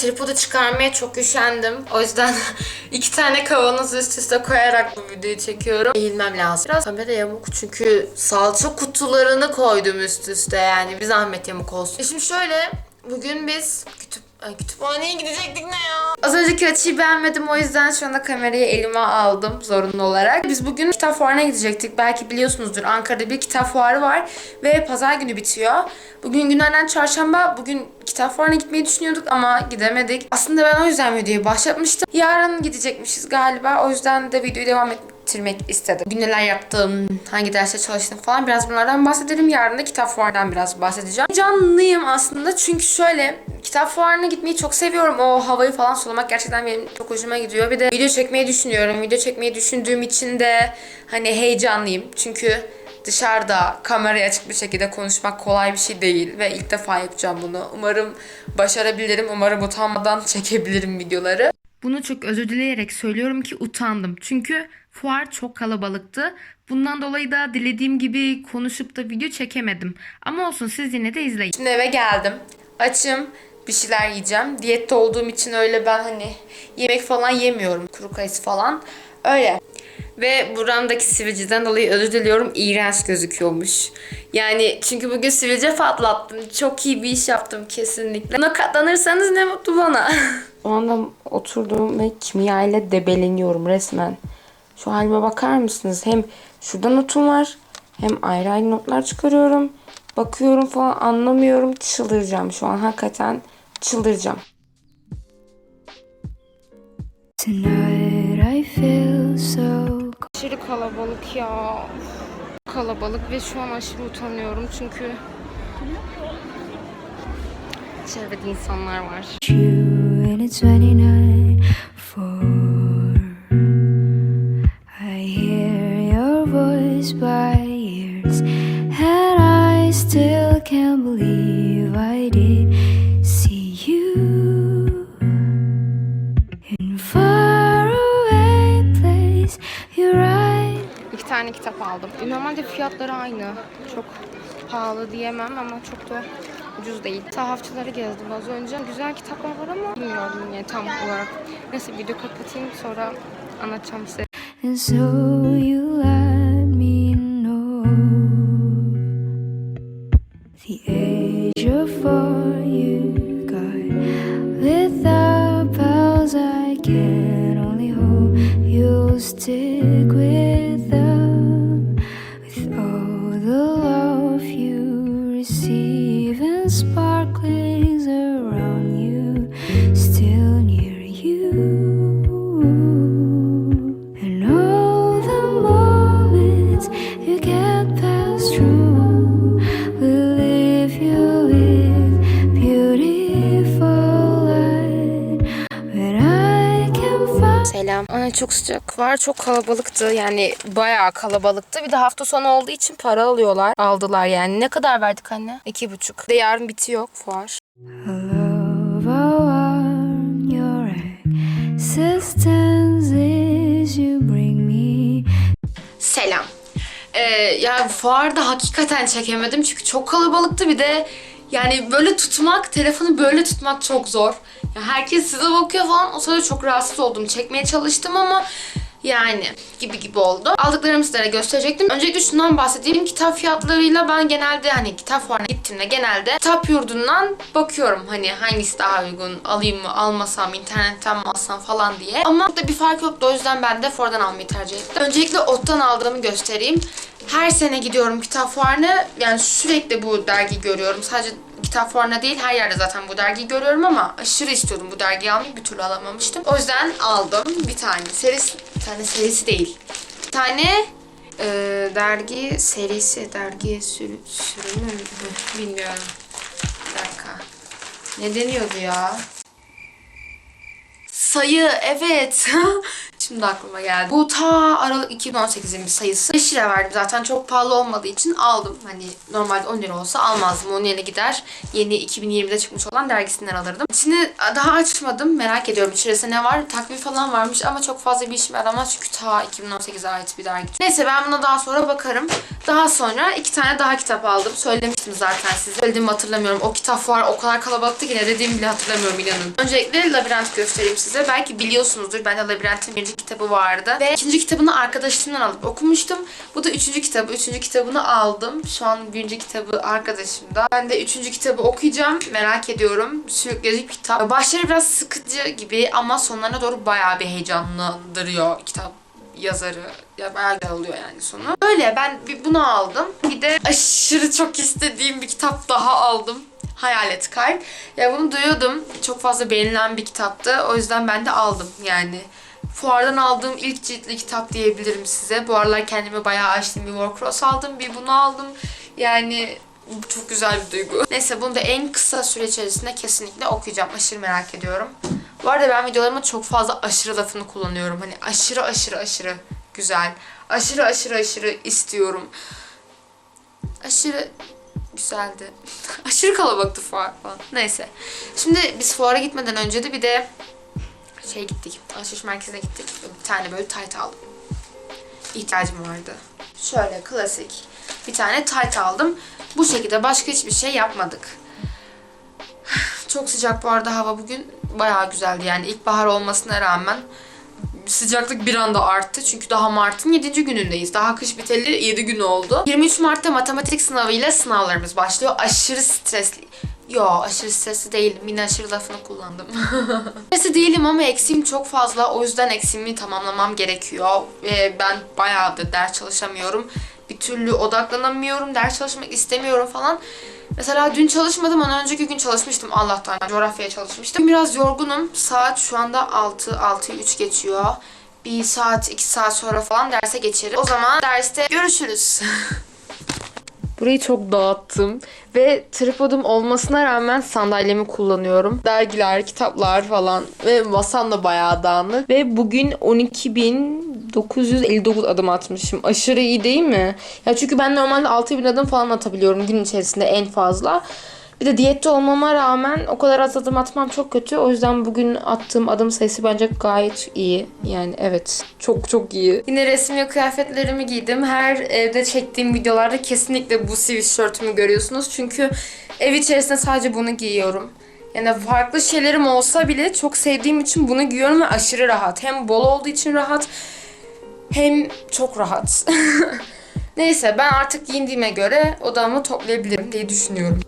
tripodu çıkarmaya çok üşendim. O yüzden iki tane kavanoz üst üste koyarak bu videoyu çekiyorum. Eğilmem lazım. Biraz kamera yamuk çünkü salça kutularını koydum üst üste yani. Bir zahmet yamuk olsun. E şimdi şöyle bugün biz kütüp Ay, kütüphaneye gidecektik ne ya? Az önceki açıyı beğenmedim o yüzden şu anda kamerayı elime aldım zorunlu olarak. Biz bugün kitap fuarına gidecektik. Belki biliyorsunuzdur Ankara'da bir kitap fuarı var ve pazar günü bitiyor. Bugün günlerden çarşamba. Bugün kitap fuarına gitmeyi düşünüyorduk ama gidemedik. Aslında ben o yüzden videoyu başlatmıştım. Yarın gidecekmişiz galiba. O yüzden de videoyu devam ettirmek istedim. Bugün neler yaptım, hangi derste çalıştım falan biraz bunlardan bahsedelim. Yarın da kitap fuarından biraz bahsedeceğim. Canlıyım aslında çünkü şöyle kitap fuarına gitmeyi çok seviyorum. O havayı falan solumak gerçekten benim çok hoşuma gidiyor. Bir de video çekmeyi düşünüyorum. Video çekmeyi düşündüğüm için de hani heyecanlıyım. Çünkü dışarıda kameraya açık bir şekilde konuşmak kolay bir şey değil ve ilk defa yapacağım bunu. Umarım başarabilirim. Umarım utanmadan çekebilirim videoları. Bunu çok özür dileyerek söylüyorum ki utandım. Çünkü fuar çok kalabalıktı. Bundan dolayı da dilediğim gibi konuşup da video çekemedim. Ama olsun siz yine de izleyin. Şimdi eve geldim. Açım. Bir şeyler yiyeceğim. Diyette olduğum için öyle ben hani yemek falan yemiyorum. Kuru kayısı falan. Öyle. Ve buramdaki sivilceden dolayı özür diliyorum. İğrenç gözüküyormuş. Yani çünkü bugün sivilce patlattım. Çok iyi bir iş yaptım kesinlikle. Buna katlanırsanız ne mutlu bana. O anda oturdum ve kimya ile debeleniyorum resmen. Şu halime bakar mısınız? Hem şurada notum var. Hem ayrı ayrı notlar çıkarıyorum. Bakıyorum falan anlamıyorum. Çıldıracağım şu an. Hakikaten çıldıracağım. Tonight I feel so Aşırı kalabalık ya. Kalabalık ve şu an aşırı utanıyorum çünkü çevrede insanlar var. You and it's 29 for I hear your voice by ears and I still can't believe I did see you in far away place you're right İki tane kitap aldım. E, Normalde fiyatları aynı. Çok pahalı diyemem ama çok da ucuz değil. Sahafçıları gezdim az önce. Güzel kitaplar var ama bilmiyorum yani tam olarak. Neyse video kapatayım sonra anlatacağım size. And so you let çok sıcak var. Çok kalabalıktı. Yani bayağı kalabalıktı. Bir de hafta sonu olduğu için para alıyorlar. Aldılar yani. Ne kadar verdik anne? İki buçuk. Bir De yarın bitiyor fuar. Selam. Ee, ya fuarda hakikaten çekemedim çünkü çok kalabalıktı bir de yani böyle tutmak, telefonu böyle tutmak çok zor. Ya herkes size bakıyor falan. O sırada çok rahatsız oldum. Çekmeye çalıştım ama yani gibi gibi oldu. Aldıklarımı sizlere gösterecektim. Öncelikle şundan bahsedeyim. Kitap fiyatlarıyla ben genelde hani kitap fuarına gittiğimde genelde kitap yurdundan bakıyorum. Hani hangisi daha uygun alayım mı almasam internetten mi alsam falan diye. Ama burada bir fark yoktu. O yüzden ben de fuardan almayı tercih ettim. Öncelikle ottan aldığımı göstereyim. Her sene gidiyorum kitap fuarına. Yani sürekli bu dergi görüyorum. Sadece kitap fuarına değil her yerde zaten bu dergiyi görüyorum ama aşırı istiyordum bu dergiyi almayı bir türlü alamamıştım. O yüzden aldım bir tane. Serisi, bir tane serisi değil. Bir tane e, dergi serisi, dergi sürü, sürümü mü? bilmiyorum. Bir dakika. Ne deniyordu ya? Sayı evet. Şimdi aklıma geldi. Bu ta Aralık 2018'in bir sayısı. 5 lira verdim zaten çok pahalı olmadığı için aldım. Hani normalde 10 lira olsa almazdım. Onun yerine gider yeni 2020'de çıkmış olan dergisinden alırdım. İçini daha açmadım. Merak ediyorum içerisinde ne var. Takvim falan varmış ama çok fazla bir işime yaramaz. Çünkü ta 2018'e ait bir dergi. Neyse ben buna daha sonra bakarım. Daha sonra iki tane daha kitap aldım. Söylemiştim zaten size. Söylediğimi hatırlamıyorum. O kitap var o kadar kalabalıktı ki ne dediğimi bile hatırlamıyorum inanın. Öncelikle Labirent göstereyim size. Belki biliyorsunuzdur. Bende Labirent'in birinci kitabı vardı. Ve ikinci kitabını arkadaşımdan alıp okumuştum. Bu da üçüncü kitabı. Üçüncü kitabını aldım. Şu an birinci kitabı arkadaşımda. Ben de üçüncü kitabı okuyacağım. Merak ediyorum. Sürükleyici bir kitap. Başları biraz sıkıcı gibi ama sonlarına doğru bayağı bir heyecanlandırıyor kitap yazarı. Ya bayağı güzel oluyor yani sonu. Öyle ben bir bunu aldım. Bir de aşırı çok istediğim bir kitap daha aldım. Hayalet Kalp. Ya bunu duyuyordum. Çok fazla beğenilen bir kitaptı. O yüzden ben de aldım yani. Fuardan aldığım ilk ciltli kitap diyebilirim size. Bu aralar kendimi bayağı açtım. Bir Warcross aldım, bir bunu aldım. Yani bu çok güzel bir duygu. Neyse bunu da en kısa süre içerisinde kesinlikle okuyacağım. Aşırı merak ediyorum. Bu arada ben videolarıma çok fazla aşırı lafını kullanıyorum. Hani aşırı aşırı aşırı güzel. Aşırı aşırı aşırı istiyorum. Aşırı güzeldi. aşırı kalabalıktı fuar falan. Neyse. Şimdi biz fuara gitmeden önce de bir de şey gittik. Alışveriş merkezine gittik. Bir tane böyle tayt aldım. İhtiyacım vardı. Şöyle klasik bir tane tayt aldım. Bu şekilde başka hiçbir şey yapmadık. Çok sıcak bu arada hava bugün bayağı güzeldi yani ilkbahar olmasına rağmen sıcaklık bir anda arttı. Çünkü daha Mart'ın 7. günündeyiz. Daha kış biteli 7 gün oldu. 23 Mart'ta matematik sınavıyla sınavlarımız başlıyor. Aşırı stresli. Yo aşırı stresli değilim. Yine aşırı lafını kullandım. stresli değilim ama eksiğim çok fazla. O yüzden eksiğimi tamamlamam gerekiyor. Ve ben bayağı da ders çalışamıyorum. Bir türlü odaklanamıyorum. Ders çalışmak istemiyorum falan. Mesela dün çalışmadım ondan önceki gün çalışmıştım Allah'tan. Coğrafyaya çalışmıştım. Biraz yorgunum. Saat şu anda 6, 6'yı 3 geçiyor. Bir saat, iki saat sonra falan derse geçerim. O zaman derste görüşürüz. Burayı çok dağıttım ve tripodum olmasına rağmen sandalyemi kullanıyorum. Dergiler, kitaplar falan ve masam da bayağı dağınık. Ve bugün 12.959 adım atmışım. Aşırı iyi değil mi? Ya çünkü ben normalde 6.000 adım falan atabiliyorum gün içerisinde en fazla. Bir de diyette olmama rağmen o kadar az adım atmam çok kötü. O yüzden bugün attığım adım sayısı bence gayet iyi. Yani evet çok çok iyi. Yine resmi kıyafetlerimi giydim. Her evde çektiğim videolarda kesinlikle bu sweatshirtümü görüyorsunuz. Çünkü ev içerisinde sadece bunu giyiyorum. Yani farklı şeylerim olsa bile çok sevdiğim için bunu giyiyorum ve aşırı rahat. Hem bol olduğu için rahat hem çok rahat. Neyse ben artık giyindiğime göre odamı toplayabilirim diye düşünüyorum.